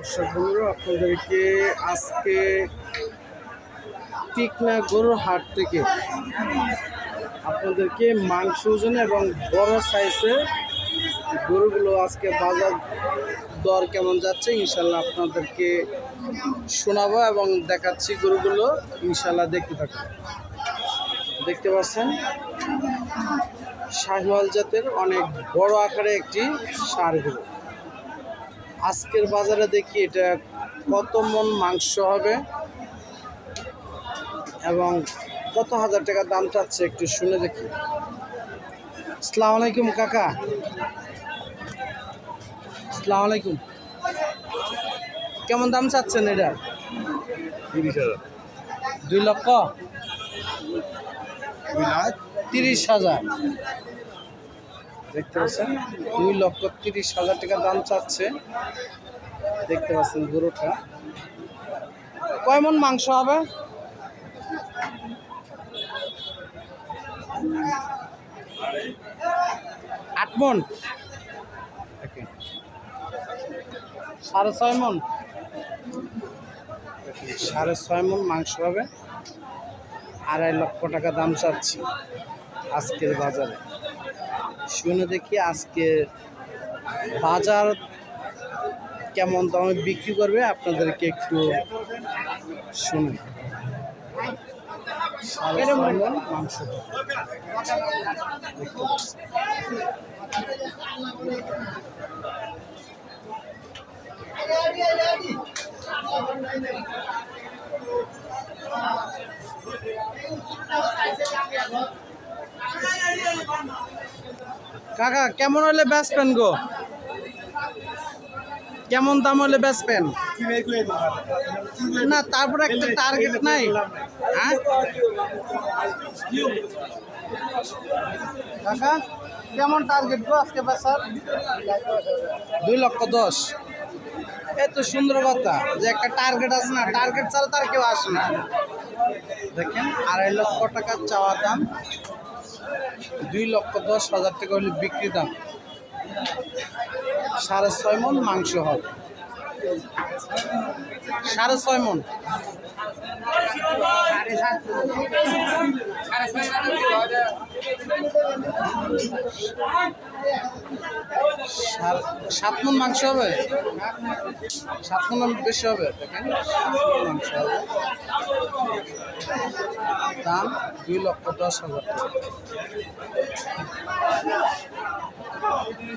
দর্শক আপনাদেরকে আজকে টিকনা গরুর হাট থেকে আপনাদেরকে মাংস ওজন এবং বড় সাইজের গরুগুলো আজকে বাজার দর কেমন যাচ্ছে ইনশাল্লাহ আপনাদেরকে শোনাবো এবং দেখাচ্ছি গরুগুলো ইনশাল্লাহ দেখতে থাকুন। দেখতে পাচ্ছেন, শাহিওয়াল জাতের অনেক বড় আকারে একটি সার গরু। আজকের বাজারে দেখি এটা কত মন মাংস হবে এবং কত হাজার টাকা দাম চাচ্ছে একটু শুনে দেখি। আসসালামু আলাইকুম কাকা। আসসালামু আলাইকুম। কেমন দাম চাচ্ছেন এটা? দুই লক্ষ? তিরিশ হাজার। দেখতে পাচ্ছেন? দুই লক্ষ তিরিশ হাজার টাকা দাম চাচ্ছে। দেখতে পাচ্ছেন গরুটা। কয় মন মাংস হবে? আট মন। সাড়ে ছয় মন। সাড়ে ছয় মন মাংস হবে। আড়াই লক্ষ টাকা দাম চাচ্ছি আজকের বাজারে। শুনে দেখি আজকে বাজার কেমন দামে বিক্রি করবে আপনাদেরকে একটু শুনে মাংস। কাকা, কেমন হলে বেচবেন গো? কেমন দাম হলে বেচবেন না, তারপরে একটা টার্গেট নাই। হ্যাঁ? কাকা, কেমন টার্গেট গো আজকে বেচার? দুই লক্ষ দশ। এত সুন্দর কথা যে একটা টার্গেট আছে না টার্গেট ছাড়া তার কেউ আসে না। দেখেন, আড়াই লক্ষ টাকার চাওয়া দাম। দুই লক্ষ দশ হাজার টাকা হলে বিক্রি দাম। সাড়ে ছয় মন মাংস হবে। সাড়ে ছয় মন সাত মন মাংস হবে? সাত মন বেশি হবে দাম দুই লক্ষ দশ হাজার